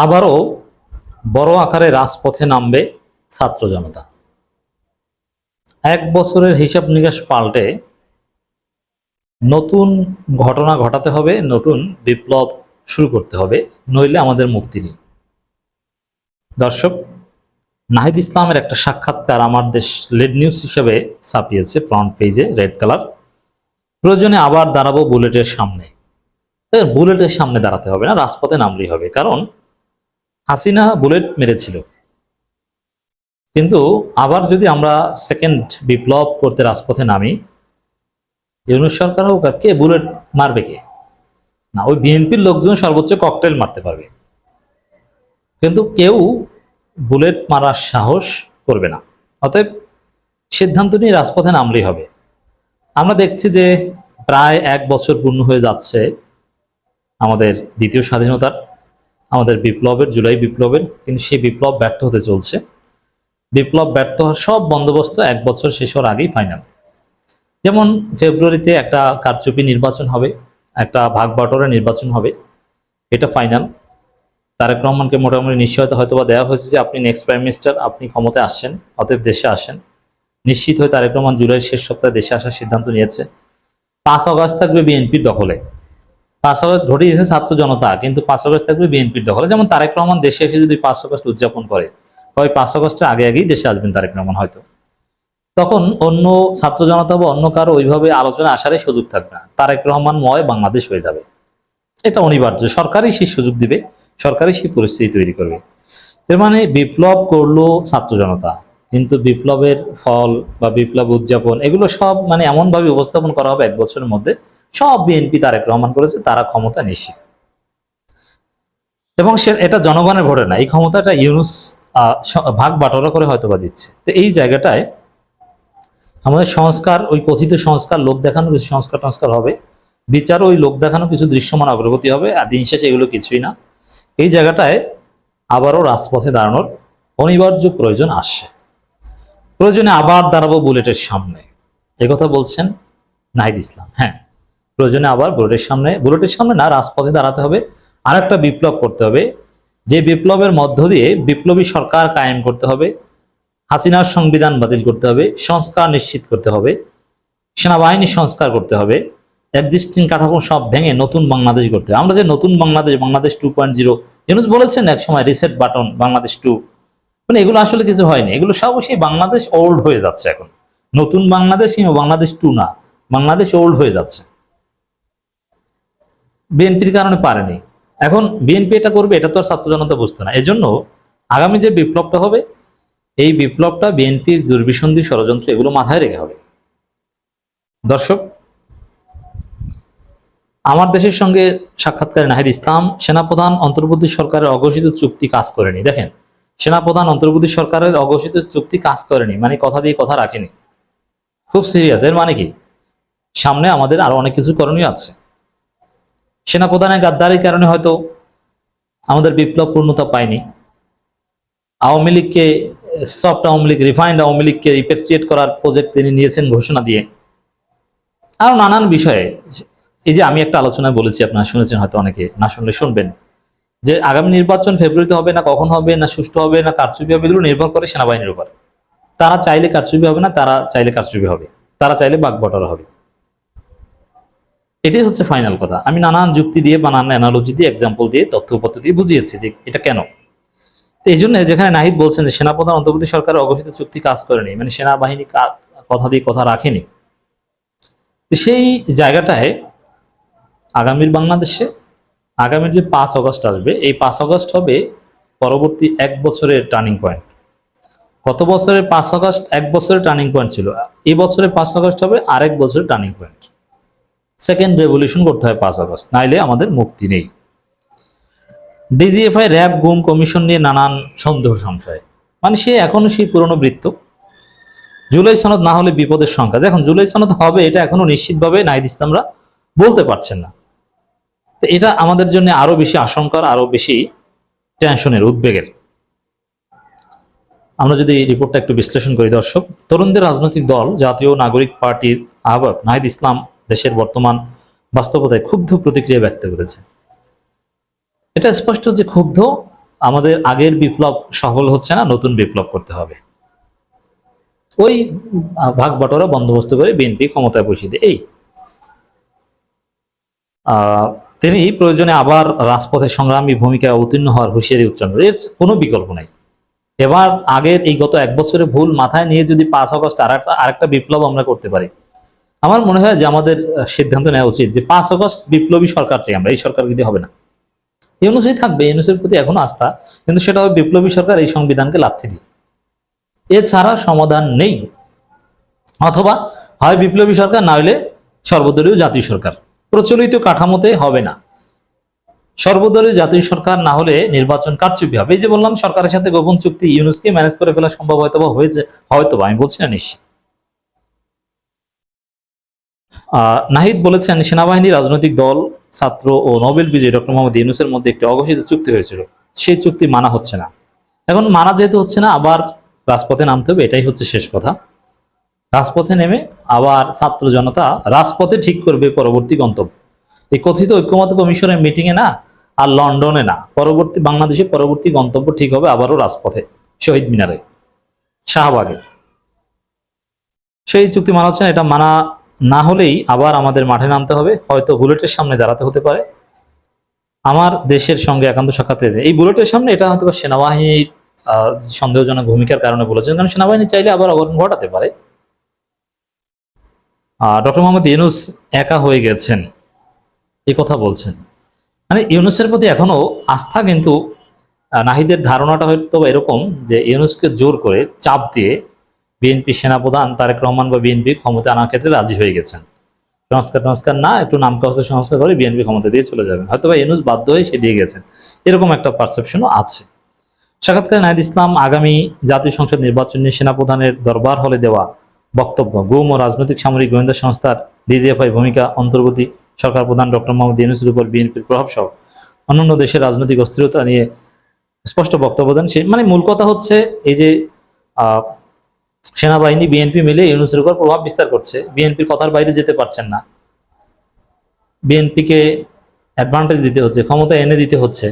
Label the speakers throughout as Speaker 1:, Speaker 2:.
Speaker 1: আবারও বড় আকারে রাজপথে নামবে ছাত্র জনতা। এক বছরের হিসাব নিকাশ পাল্টে নতুন ঘটনা ঘটাতে হবে, নতুন বিপ্লব শুরু করতে হবে, নইলে আমাদের মুক্তি নেই। দর্শক, নাহিদ ইসলামের একটা সাক্ষাৎকার আমার দেশ লেড নিউজ হিসেবে ছাপিয়েছে, ফ্রন্ট পেজে রেড কালার। প্রয়োজনে আবার দাঁড়াবো বুলেটের সামনে। বুলেটের সামনে দাঁড়াতে হবে না, রাজপথে নামলেই হবে। কারণ হাসিনা বুলেট মেরেছিল। কিন্তু আবার যদি আমরা সেকেন্ড বিপ্লব করতে রাজপথে নামি, ইউনুস সরকার হোক আর কে, বুলেট মারবে কে? না, ওই বিএনপির লোকজন সর্বোচ্চ ককটেল মারতে পারবে। কিন্তু কেউ বুলেট মারার সাহস করবে না। অতএব সিদ্ধান্ত নিয়ে রাজপথে নামলেই হবে। আমরা দেখছি যে প্রায় এক বছর পূর্ণ হয়ে যাচ্ছে আমাদের দ্বিতীয় স্বাধীনতার। আমাদের বিপ্লবের, জুলাই বিপ্লবের, কিন্তু সেই বিপ্লব ব্যর্থ হতে চলছে। বিপ্লব ব্যর্থ হওয়ার সব বন্দোবস্ত এক বছর শেষ হওয়ার আগেই ফাইনাল যেমন ফেব্রুয়ারিতে একটা কারচুপি নির্বাচন হবে, একটা ভাগ বাটোয়ারা নির্বাচন হবে, এটা ফাইনাল তারেক রহমানকে মোটামুটি নিশ্চয়তা হয়তো বা দেওয়া হয়েছে যে আপনি নেক্সট প্রাইম মিনিস্টার আপনি ক্ষমতায় আসছেন, অতএব দেশে আসেন। নিশ্চিত হয়ে তারেক রহমান জুলাইয়ের শেষ সপ্তাহে দেশে আসার সিদ্ধান্ত নিয়েছে। পাঁচ অগস্ট থাকবে বিএনপির দখলে। পাঁচ আগস্ট ঘটিয়েছে ছাত্র জনতা, কিন্তু পাঁচ আগস্ট থাকবে বিএনপির দখলে। যেমন তারেক রহমান দেশে এসে যদি পাঁচ আগস্ট উদযাপন করে হয় পাঁচ আগস্টের আগে আগেই দেশে আসবেন তারেক রহমান হয়তো। তখন অন্য ছাত্র জনতা বা অন্য কারও ওইভাবে আলোচনা আসারই সুযোগ থাকবে না। তারেক রহমান ময় বাংলাদেশ হয়ে যাবে। এটা অনিবার্য। সরকারই সেই সুযোগ দিবে, সরকারই সেই পরিস্থিতি তৈরি করবে। এর মানে বিপ্লব করল ছাত্র জনতা, কিন্তু বিপ্লবের ফল বা বিপ্লব উদযাপন, এগুলো সব মানে এমনভাবে উপস্থাপন করা হবে এক বছরের মধ্যে সব বিএনপি তারেক রহমান করেছে, তারা ক্ষমতা নিশ্চিত। এবং সে, এটা জনগণের ভোটে না, এই ক্ষমতাটা ইউনুস ভাগ বাটোয়ারা করে হয়তো বা দিচ্ছে। তো এই জায়গাটায় আমাদের সংস্কার, ওই কথিত সংস্কার, লোক দেখানো কিছু সংস্কার টংস্কার হবে। বিচার ওই লোক দেখানো কিছু দৃশ্যমান অগ্রগতি হবে, আর দিন শেষে এগুলো কিছুই না। এই জায়গাটায় আবারও রাজপথে দাঁড়ানোর অনিবার্য প্রয়োজন আসে। প্রয়োজনে আবার দাঁড়াবো বুলেটের সামনে। কথা বলছেন নাহিদ ইসলাম। হ্যাঁ। প্রয়োজনে আবার বুলেটের সামনে বুলেটের সামনে না, রাজপথে দাঁড়াতে হবে। আর একটা বিপ্লব করতে হবে। যে বিপ্লবের মধ্য দিয়ে বিপ্লবী সরকার কায়েম করতে হবে, হাসিনার সংবিধান বাতিল করতে হবে, সংস্কার নিশ্চিত করতে হবে সেনাবাহিনী সংস্কার করতে হবে এক্সিস্টিং কাঠামো সব ভেঙে নতুন বাংলাদেশ করতে হবে। আমরা যে নতুন Bangladesh Bangladesh two point zero, Yunus বলেছেন এক সময় রিসেট বাটন বাংলাদেশ টু। মানে এগুলো আসলে কিছু হয়নি। এগুলো সব সেই বাংলাদেশ ওল্ড হয়ে যাচ্ছে এখন। নতুন বাংলাদেশ বাংলাদেশ টু না, বাংলাদেশ ওল্ড হয়ে যাচ্ছে। বিএনপির কারণে পারেনি। এখন বিএনপি এটা করবে, এটা তো আর ছাত্র জনতা বুঝতো না। এজন্য আগামী যে বিপ্লবটা হবে, এই বিপ্লবটা বিএনপির দুর্বিসন্ধি ষড়যন্ত্র এগুলো মাথায় রেখে হবে। দর্শক, আমার দেশের সঙ্গে সাক্ষাৎকারে নাহিদ ইসলাম, সেনাপ্রধান অন্তর্বর্তী সরকারের অঘোষিত চুক্তি কাজ করেনি। দেখেন, সেনাপ্রধান অন্তর্বর্তী সরকারের অঘোষিত চুক্তি কাজ করেনি মানে কথা দিয়ে কথা রাখেনি। খুব সিরিয়াস এর মানে কি? সামনে আমাদের আরও অনেক কিছু করণীয় আছে। সেনাপ্রধানের গাদ্দারির কারণে হয়তো আমাদের বিপ্লব পূর্ণতা পায়নি। আওয়ামী লীগকে সফট আওয়ামী লীগ রিফাইন্ড আওয়ামী লীগকে রিপেট্রিয়েট করার প্রজেক্ট তিনি নিয়েছেন ঘোষণা দিয়ে। আরও নানান বিষয়ে, এই যে আমি একটা আলোচনায় বলেছি, আপনারা শুনেছেন হয়তো অনেকে, না শুনলে শুনবেন, যে আগামী নির্বাচন ফেব্রুয়ারিতে হবে না, কখন হবে, না সুষ্ঠু হবে, না কারচুপি হবে, এগুলো নির্ভর করে সেনাবাহিনীর উপর। তারা চাইলে কারচুপি হবে না, তারা চাইলে কারচুপি হবে, তারা চাইলে বাগবটরা হবে। এটাই হচ্ছে ফাইনাল কথা। আমি নানান যুক্তি দিয়ে বা নানান অ্যানালজি দিয়ে এক্সাম্পল দিয়ে, তথ্য উপাত্ত দিয়ে বুঝিয়েছি যে এটা কেন। তো এই জন্য যেখানে নাহিদ বলছেন যে সেনাপ্রধান অন্তর্বর্তী সরকার অঘোষিত চুক্তি কাজ করেনি মানে সেনাবাহিনী কথা দিয়ে কথা রাখেনি। তো সেই জায়গাটায় আগামীর বাংলাদেশে, আগামীর যে পাঁচ অগস্ট আসবে, এই পাঁচ অগস্ট হবে পরবর্তী এক বছরের টার্নিং পয়েন্ট গত বছরের পাঁচ আগস্ট এক বছরের টার্নিং পয়েন্ট ছিল এই বছরের পাঁচ আগস্ট হবে আরেক বছরের টার্নিং পয়েন্ট সেকেন্ড রেভলিউশন করতে হয় পাঁচ আগস্ট, নাইলে আমাদের মুক্তি নেই। ডিজিএফআই, র্যাব, গুম, কমিশন নিয়ে নানান সন্দেহ, সংশয়। মানে সে এখনও সেই পুরনো বৃত্ত। জুলাই সনদ না হলে বিপদের সংখ্যা। দেখুন, জুলাই সনদ হবে, এটা এখনও নিশ্চিতভাবে নাহিদ ইসলামরা বলতে পারছেন না। তো এটা আমাদের জন্য আরও বেশি আশঙ্কার, আরও বেশি টেনশনের, উদ্বেগের। আমরা যদি রিপোর্টটা একটু বিশ্লেষণ করি, দর্শক, তরুণদের রাজনৈতিক দল, জাতীয় নাগরিক পার্টির আহ্বায়ক নাহিদ ইসলাম দেশের বর্তমান বাস্তবতায় ক্ষুব্ধ প্রতিক্রিয়া ব্যক্ত করেছে। এটা স্পষ্ট যে ক্ষুব্ধ, আমাদের আগের বিপ্লব সফল হচ্ছে না, নতুন বিপ্লব করতে হবে। ওই ভাগ বটরা বন্দোবস্ত করে বিএনপি ক্ষমতায় বসিয়ে এই। তিনি প্রয়োজনে আবার রাজপথে সংগ্রামী ভূমিকায় অবতীর্ণ হওয়ার হুঁশিয়ারি উচ্চারণ এর কোনো বিকল্প নাই। এবার আগের এই গত এক বছরে ভুল মাথায় নিয়ে যদি পাঁচ আগস্ট আর আরেকটা বিপ্লব আমরা করতে পারি আমার মনে হয় যে আমাদের সিদ্ধান্ত নেওয়া উচিত যে পাঁচ অগস্ট বিপ্লবী সরকার চাই আমরা, এই সরকার কিন্তু হবে না। ইউনুসই থাকবে, ইউনুসের প্রতি এখনও আস্থা, কিন্তু সেটা হবে বিপ্লবী সরকার এই সংবিধানকে লাথি দিয়ে। এছাড়া সমাধান নেই। অথবা হয় বিপ্লবী সরকার, না হলে সর্বদলীয় জাতীয় সরকার। প্রচলিত কাঠামোতে হবে না। সর্বদলীয় জাতীয় সরকার না হলে নির্বাচন কারচুপি হবে। এই যে বললাম, সরকারের সাথে গোপন চুক্তি ইউনুসকে ম্যানেজ করে ফেলা সম্ভব হয়তো হয়েছে হয়তো আমি বলছি না নিশ্চিত। নাহিদ বলেছেন, সেনাবাহিনী, রাজনৈতিক দল, ছাত্র ও নোবেল বিজয়ী ডক্টর মোহাম্মদ ইউনুসের মধ্যে একটি অঘোষিত চুক্তি হয়েছিল। সেই চুক্তি মানা হচ্ছে না। এখন মানা যেহেতু হচ্ছে না, আবার রাজপথে নামতে হবে, এটাই হচ্ছে শেষ কথা। রাজপথে নেমে আবার ছাত্র জনতা রাজপথে ঠিক করবে পরবর্তী গন্তব্য। এই কথিত ঐক্যমত কমিশনের মিটিং এ না, আর লন্ডনে না, পরবর্তী বাংলাদেশে পরবর্তী গন্তব্য ঠিক হবে আবারও রাজপথে, শহীদ মিনারে। শাহবাগে। সেই চুক্তি মানা হচ্ছে না, এটা মানা না হলেই আবার আমাদের মাঠে নামতে হবে, হয়তো বুলেটের সামনে দাঁড়াতে হতে পারে। আমার দেশের সঙ্গে একান্ত সাক্ষাতে এই বুলেটের সামনে এটা হয়তো সেনাবাহিনীর সন্দেহজনক ভূমিকার কারণে বলেছেন, কারণ সেনাবাহিনী চাইলে আবার অঘটন ঘটাতে পারে। ডক্টর মোহাম্মদ ইউনুস একা হয়ে গেছেন এই কথা বলছেন। মানে ইউনুসের প্রতি এখনও আস্থা কিন্তু নাহিদের ধারণাটা হয়তো এরকম যে ইউনুসকে জোর করে চাপ দিয়ে বিএনপি সেনাপ্রধান তারেক রহমান বা বিএনপি ক্ষমতা আনার ক্ষেত্রে রাজি হয়ে গেছেন। সংস্কার সংস্কার না, একটু নাম কাগজের সংস্কার করে বিএনপি ক্ষমতা দিয়ে চলে যাবেন। হয়তো বা ইউনুস বাধ্য হয়ে সে দিয়ে গেছেন। এরকম একটা পারসেপশনও আছে। সাক্ষাৎকারে নাহিদ ইসলাম আগামী জাতীয় সংসদ নির্বাচন নিয়ে সেনাপ্রধানের দরবার হলে দেওয়া বক্তব্য, গুম ও রাজনৈতিক সামরিক গোয়েন্দা সংস্থার ডিজিএফআই ভূমিকা অন্তর্বর্তী সরকার প্রধান ডক্টর মোহাম্মদ ইউনুসের উপর বিএনপির প্রভাব সহ অন্যান্য দেশের রাজনৈতিক অস্থিরতা নিয়ে স্পষ্ট বক্তব্য দেন সে। মানে মূল কথা হচ্ছে এই যে সেনাবাহিনী বিএনপি মিলে ইউনুসের উপর প্রভাব বিস্তার করছে। বিএনপির কথার বাইরে যেতে পারছেন না। বিএনপিকে অ্যাডভান্টেজ দিতে হচ্ছে, ক্ষমতা এনে দিতে হচ্ছে।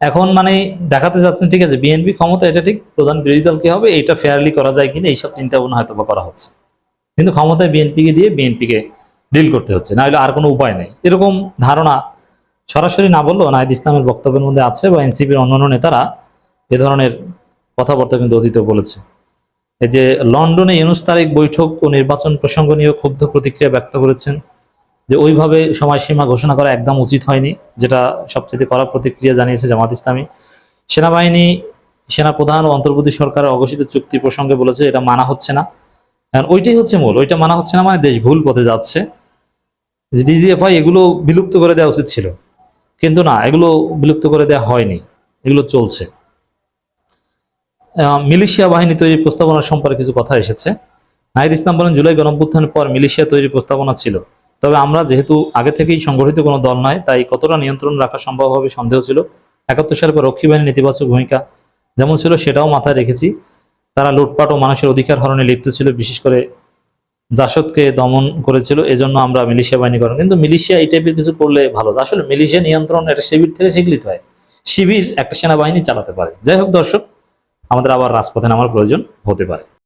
Speaker 1: এখন মানে দেখাতে যাচ্ছেন ঠিক আছে, বিএনপি ক্ষমতা এটা ঠিক, প্রধান বিরোধী দল কি হবে, এটা ফেয়ারলি করা যায় কিনা, এইসব চিন্তা ভাবনা হয়তো করা হচ্ছে। কিন্তু ক্ষমতায় বিএনপিকে দিয়ে বিএনপিকে ডিল করতে হচ্ছে, না হলে আর কোনো উপায় নেই। এরকম ধারণা সরাসরি না বললেও নাহিদ ইসলামের বক্তব্যের মধ্যে আছে বা এনসিপির অন্যান্য নেতারা এ ধরনের কথাবার্তা কিন্তু অতীত বলেছে। যে লন্ডনে ইউনুস তারিখ বৈঠক ও নির্বাচন প্রসঙ্গ নিয়ে ক্ষুব্ধ প্রতিক্রিয়া ব্যক্ত করেছেন যে ওইভাবে সময়সীমা ঘোষণা করা একদম উচিত হয়নি, যেটা সবচেয়ে কড়া প্রতিক্রিয়া জানিয়েছে জামাত ইসলামী। সেনাবাহিনী, সেনাপ্রধান ও অন্তর্বর্তী সরকারের অঘোষিত চুক্তি প্রসঙ্গে বলেছে এটা মানা হচ্ছে না। কারণ ওইটাই হচ্ছে মূল, ওইটা মানা হচ্ছে না মানে দেশ ভুল পথে যাচ্ছে। ডিজিএফআই এগুলো বিলুপ্ত করে দেওয়া উচিত ছিল, কিন্তু না, এগুলো বিলুপ্ত করে দেওয়া হয়নি, এগুলো চলছে। মিলিশিয়া বাহিনী তৈরির প্রস্তাবনা সম্পর্কে কিছু কথা এসেছে। নাহিদ ইসলাম বলেন, জুলাই গণঅভ্যুত্থানের পর মিলিশিয়া তৈরির প্রস্তাবনা ছিল। তবে আমরা যেহেতু আগে থেকেই সংগঠিত কোনো দল নয়, তাই কতটা নিয়ন্ত্রণ রাখা সম্ভব হবে সন্দেহ ছিল। একাত্তর সালের পর রক্ষী বাহিনীর নেতিবাচক ভূমিকা যেমন ছিল, সেটাও মাথায় রেখেছি। তারা লুটপাট ও মানুষের অধিকার হরণে লিপ্ত ছিল, বিশেষ করে জাসদকে দমন করেছিল। এজন্য আমরা মিলিশিয়া বাহিনী করেন কিন্তু মিলিশিয়া এই টাইপের কিছু করলে ভালো। আসলে মিলিশিয়া নিয়ন্ত্রণ এটা শিবির থেকে শিগলিত হয়। শিবির একটা সেনাবাহিনী চালাতে পারে। যাই হোক দর্শক আমাদের আবার রাজপথে নামার প্রয়োজন হতে পারে।